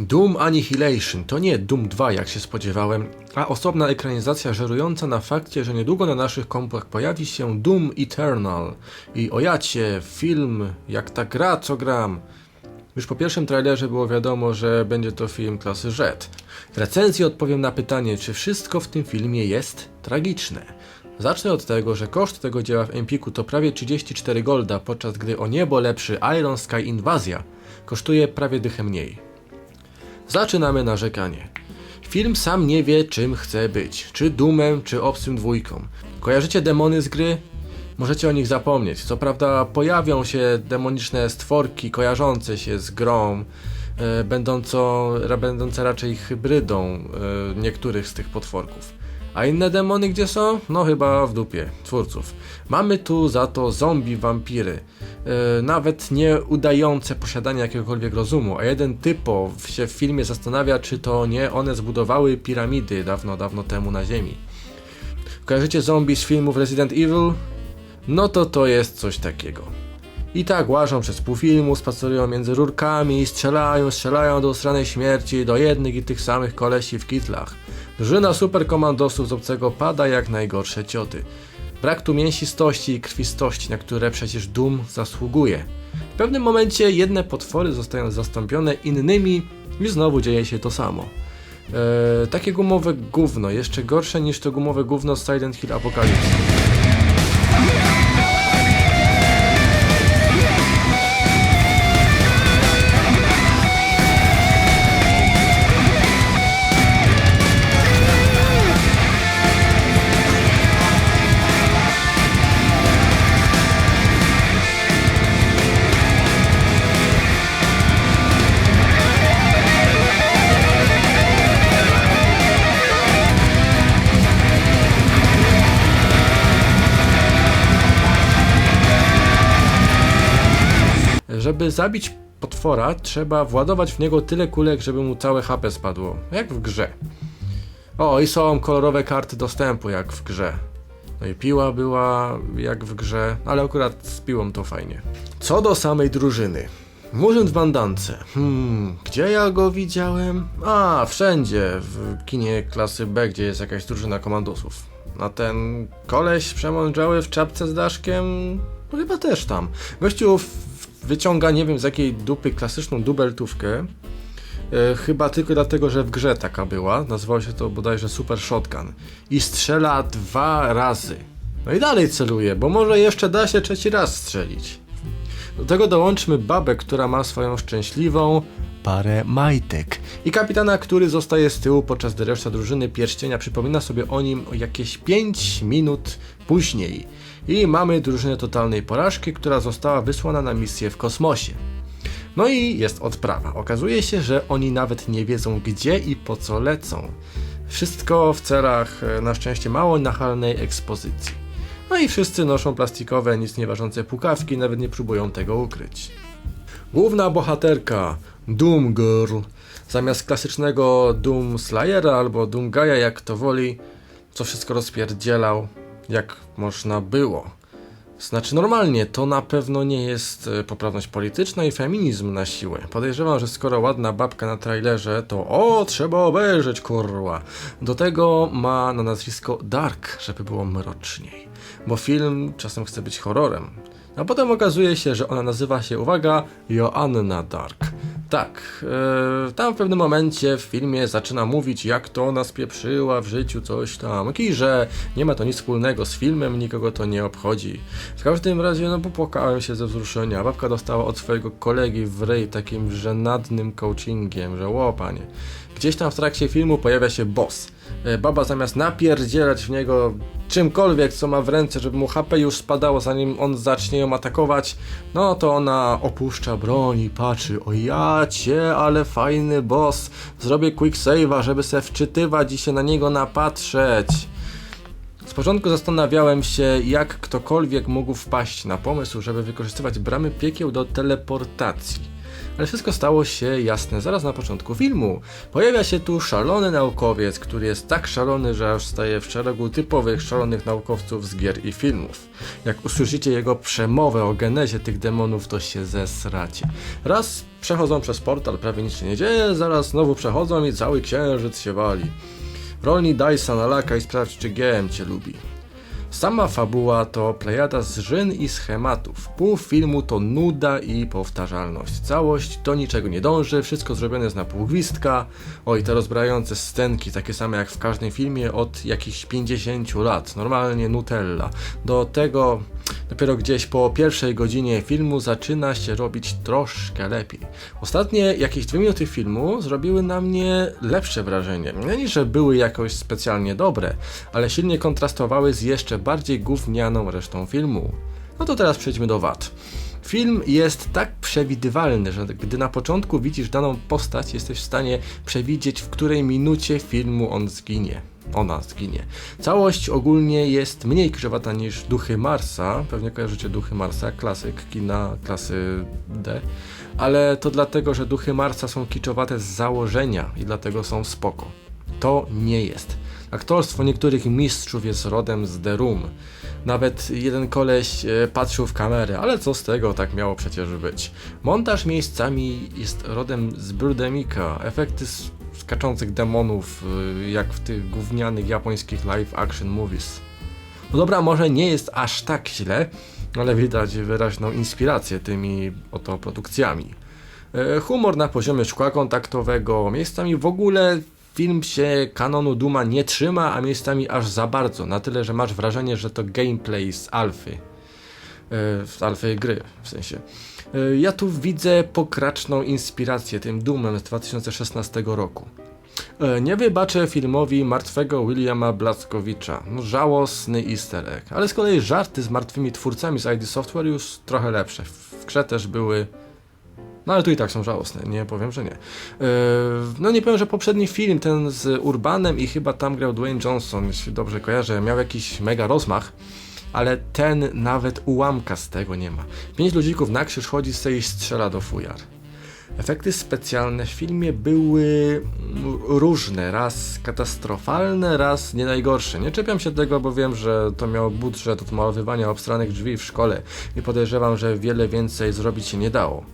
Doom Annihilation to nie Doom 2, jak się spodziewałem, a osobna ekranizacja żerująca na fakcie, że niedługo na naszych kompach pojawi się Doom Eternal. I ojacie, film, jak ta gra, co gram. Już po pierwszym trailerze było wiadomo, że będzie to film klasy Z. W recenzji odpowiem na pytanie, czy wszystko w tym filmie jest tragiczne. Zacznę od tego, że koszt tego dzieła w Empiku to prawie 34 golda, podczas gdy o niebo lepszy Iron Sky Inwazja kosztuje prawie dychę mniej. Zaczynamy narzekanie. Film sam nie wie, czym chce być. Czy Dumem, czy Obcym Dwójką. Kojarzycie demony z gry? Możecie o nich zapomnieć. Co prawda pojawią się demoniczne stworki kojarzące się z grą, e, będące raczej hybrydą e, niektórych z tych potworków. A inne demony gdzie są? No chyba w dupie twórców. Mamy tu za to zombie wampiry, e, nawet nie udające posiadania jakiegokolwiek rozumu, a jeden typo się w filmie zastanawia, czy to nie one zbudowały piramidy dawno, dawno temu na Ziemi. Kojarzycie zombie z filmów Resident Evil? No to to jest coś takiego. I tak łażą przez pół filmu, spacerują między rurkami, strzelają, strzelają do usranej śmierci, do jednych i tych samych kolesi w kitlach. Drużyna superkomandosów z obcego pada jak najgorsze cioty. Brak tu mięsistości i krwistości, na które przecież Doom zasługuje. W pewnym momencie jedne potwory zostają zastąpione innymi i znowu dzieje się to samo. Eee, takie gumowe gówno, jeszcze gorsze niż to gumowe gówno z Silent Hill Apocalypse. Żeby zabić potwora, trzeba władować w niego tyle kulek, żeby mu całe HP spadło. Jak w grze. O, i są kolorowe karty dostępu, jak w grze. No i piła była jak w grze, ale akurat z piłą to fajnie. Co do samej drużyny. Murzyn w bandance. Hmm, gdzie ja go widziałem? A, wszędzie. W kinie klasy B, gdzie jest jakaś drużyna komandosów. A ten koleś przemądrzały w czapce z daszkiem? No chyba też tam. Gościu wyciąga nie wiem z jakiej dupy klasyczną dubeltówkę. E, chyba tylko dlatego, że w grze taka była. Nazywało się to bodajże Super Shotgun. I strzela dwa razy. No i dalej celuje, bo może jeszcze da się trzeci raz strzelić. Do tego dołączmy babę, która ma swoją szczęśliwą parę majtek. I kapitana, który zostaje z tyłu, podczas gdy reszta drużyny pierścienia przypomina sobie o nim jakieś 5 minut później. I mamy drużynę totalnej porażki, która została wysłana na misję w kosmosie. No i jest odprawa. Okazuje się, że oni nawet nie wiedzą gdzie i po co lecą. Wszystko w celach e, na szczęście mało nachalnej ekspozycji. No i wszyscy noszą plastikowe, nic nieważące pukawki, nawet nie próbują tego ukryć. Główna bohaterka, Doom Girl, zamiast klasycznego Doom Slayera albo Doom Gaia, jak to woli, co wszystko rozpierdzielał, jak można było. Znaczy normalnie, to na pewno nie jest e, poprawność polityczna i feminizm na siłę. Podejrzewam, że skoro ładna babka na trailerze, to o, trzeba obejrzeć, kurwa. Do tego ma na nazwisko Dark, żeby było mroczniej. Bo film czasem chce być horrorem. A potem okazuje się, że ona nazywa się, uwaga, Joanna Dark. Tak, e, tam w pewnym momencie w filmie zaczyna mówić, jak to ona spieprzyła w życiu coś tam, i że nie ma to nic wspólnego z filmem, nikogo to nie obchodzi. W każdym razie, no popłakałem się ze wzruszenia. Babka dostała od swojego kolegi w rej takim żenadnym coachingiem, że łopanie. Gdzieś tam w trakcie filmu pojawia się boss. E, Baba zamiast napierdzielać w niego czymkolwiek, co ma w ręce, żeby mu HP już spadało, zanim on zacznie ją atakować, no to ona opuszcza broń i patrzy, o ja cię, ale fajny boss, zrobię quick save'a, żeby se wczytywać i się na niego napatrzeć. Z początku zastanawiałem się, jak ktokolwiek mógł wpaść na pomysł, żeby wykorzystywać bramy piekieł do teleportacji. Ale wszystko stało się jasne zaraz na początku filmu. Pojawia się tu szalony naukowiec, który jest tak szalony, że aż staje w szeregu typowych szalonych naukowców z gier i filmów. Jak usłyszycie jego przemowę o genezie tych demonów, to się zesracie. Raz przechodzą przez portal, prawie nic się nie dzieje, zaraz znowu przechodzą i cały księżyc się wali. Rolni Dysa na laka i sprawdź, czy GM cię lubi. Sama fabuła to plejada zżyn i schematów. Pół filmu to nuda i powtarzalność. Całość do niczego nie dąży, wszystko zrobione jest na pół gwizdka. Oj, te rozbrajające scenki, takie same jak w każdym filmie od jakichś 50 lat. Normalnie Nutella. Do tego dopiero gdzieś po pierwszej godzinie filmu zaczyna się robić troszkę lepiej. Ostatnie jakieś dwie minuty filmu zrobiły na mnie lepsze wrażenie. Nie niż, że były jakoś specjalnie dobre, ale silnie kontrastowały z jeszcze bardziej gównianą resztą filmu. No to teraz przejdźmy do wad. Film jest tak przewidywalny, że gdy na początku widzisz daną postać, jesteś w stanie przewidzieć, w której minucie filmu on zginie. Ona zginie. Całość ogólnie jest mniej krzywata niż Duchy Marsa. Pewnie kojarzycie Duchy Marsa, klasyk kina klasy D. Ale to dlatego, że Duchy Marsa są kiczowate z założenia i dlatego są spoko. To nie jest. Aktorstwo niektórych mistrzów jest rodem z The Room. Nawet jeden koleś e, patrzył w kamerę, ale co z tego, tak miało przecież być. Montaż miejscami jest rodem z Birdemika. Efekty skaczących demonów, e, jak w tych gównianych japońskich live action movies. No dobra, może nie jest aż tak źle, ale widać wyraźną inspirację tymi oto produkcjami. E, Humor na poziomie szkła kontaktowego, miejscami w ogóle film się kanonu Duma nie trzyma, a miejscami aż za bardzo, na tyle, że masz wrażenie, że to gameplay z alfy. E, Z alfy gry, w sensie. E, Ja tu widzę pokraczną inspirację tym Doomem z 2016 roku. E, Nie wybaczę filmowi martwego Williama Blaskowicza. No, żałosny easter egg. Ale z kolei żarty z martwymi twórcami z ID Software już trochę lepsze. W grze też były no ale tu i tak są żałosne, nie powiem, że nie. Yy, no nie powiem, że poprzedni film, ten z Urbanem i chyba tam grał Dwayne Johnson, jeśli dobrze kojarzę, miał jakiś mega rozmach, ale ten nawet ułamka z tego nie ma. Pięć ludzików na krzyż chodzi sobie i strzela do fujar. Efekty specjalne w filmie były mm, różne, raz katastrofalne, raz nie najgorsze. Nie czepiam się tego, bo wiem, że to miało budżet odmalowywania obstranych drzwi w szkole i podejrzewam, że wiele więcej zrobić się nie dało.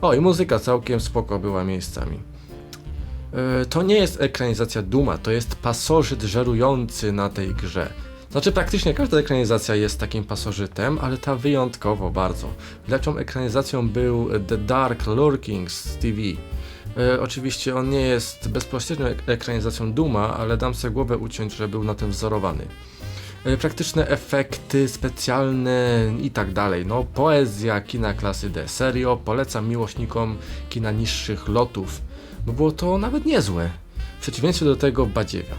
O, i muzyka całkiem spoko była miejscami. E, To nie jest ekranizacja Duma, to jest pasożyt żerujący na tej grze. Znaczy praktycznie każda ekranizacja jest takim pasożytem, ale ta wyjątkowo bardzo. Lepszą ekranizacją był The Dark Lurking z TV. E, oczywiście on nie jest bezpośrednią ek- ekranizacją Duma, ale dam sobie głowę uciąć, że był na tym wzorowany. E, praktyczne efekty specjalne i tak dalej. No, poezja kina klasy D. Serio, polecam miłośnikom kina niższych lotów, bo było to nawet niezłe. W przeciwieństwie do tego Badziewia.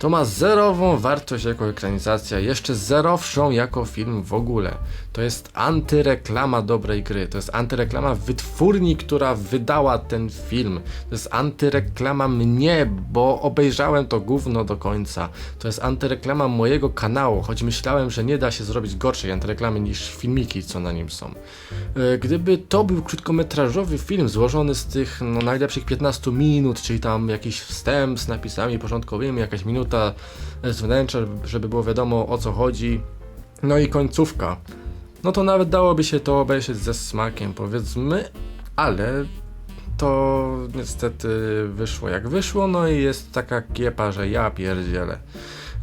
To ma zerową wartość jako ekranizacja, jeszcze zerowszą jako film w ogóle. To jest antyreklama dobrej gry, to jest antyreklama wytwórni, która wydała ten film. To jest antyreklama mnie, bo obejrzałem to gówno do końca. To jest antyreklama mojego kanału, choć myślałem, że nie da się zrobić gorszej antyreklamy niż filmiki, co na nim są. E, Gdyby to był krótkometrażowy film złożony z tych no, najlepszych 15 minut, czyli tam jakiś wstęp z napisami porządkowymi, jakaś minuta z wnętrza, żeby było wiadomo o co chodzi, no i końcówka, no to nawet dałoby się to obejrzeć ze smakiem, powiedzmy, ale to niestety wyszło jak wyszło, no i jest taka kiepa, że ja pierdzielę.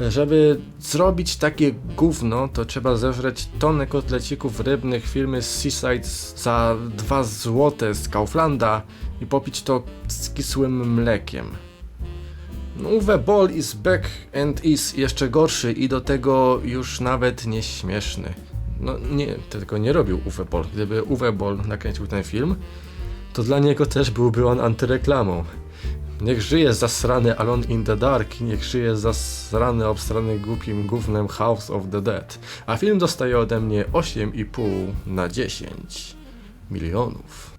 Żeby zrobić takie gówno, to trzeba zeżreć tonę kotlecików rybnych firmy Seaside za 2 złote z Kauflanda i popić to z kisłym mlekiem. Uwe Boll is back and is jeszcze gorszy i do tego już nawet nieśmieszny. No nie, tylko nie robił Uwe Boll. Gdyby Uwe Boll nakręcił ten film, to dla niego też byłby on antyreklamą. Niech żyje zasrany Alone in the Dark i niech żyje zasrany, obstrany głupim gównem House of the Dead. A film dostaje ode mnie 8,5 na 10 milionów.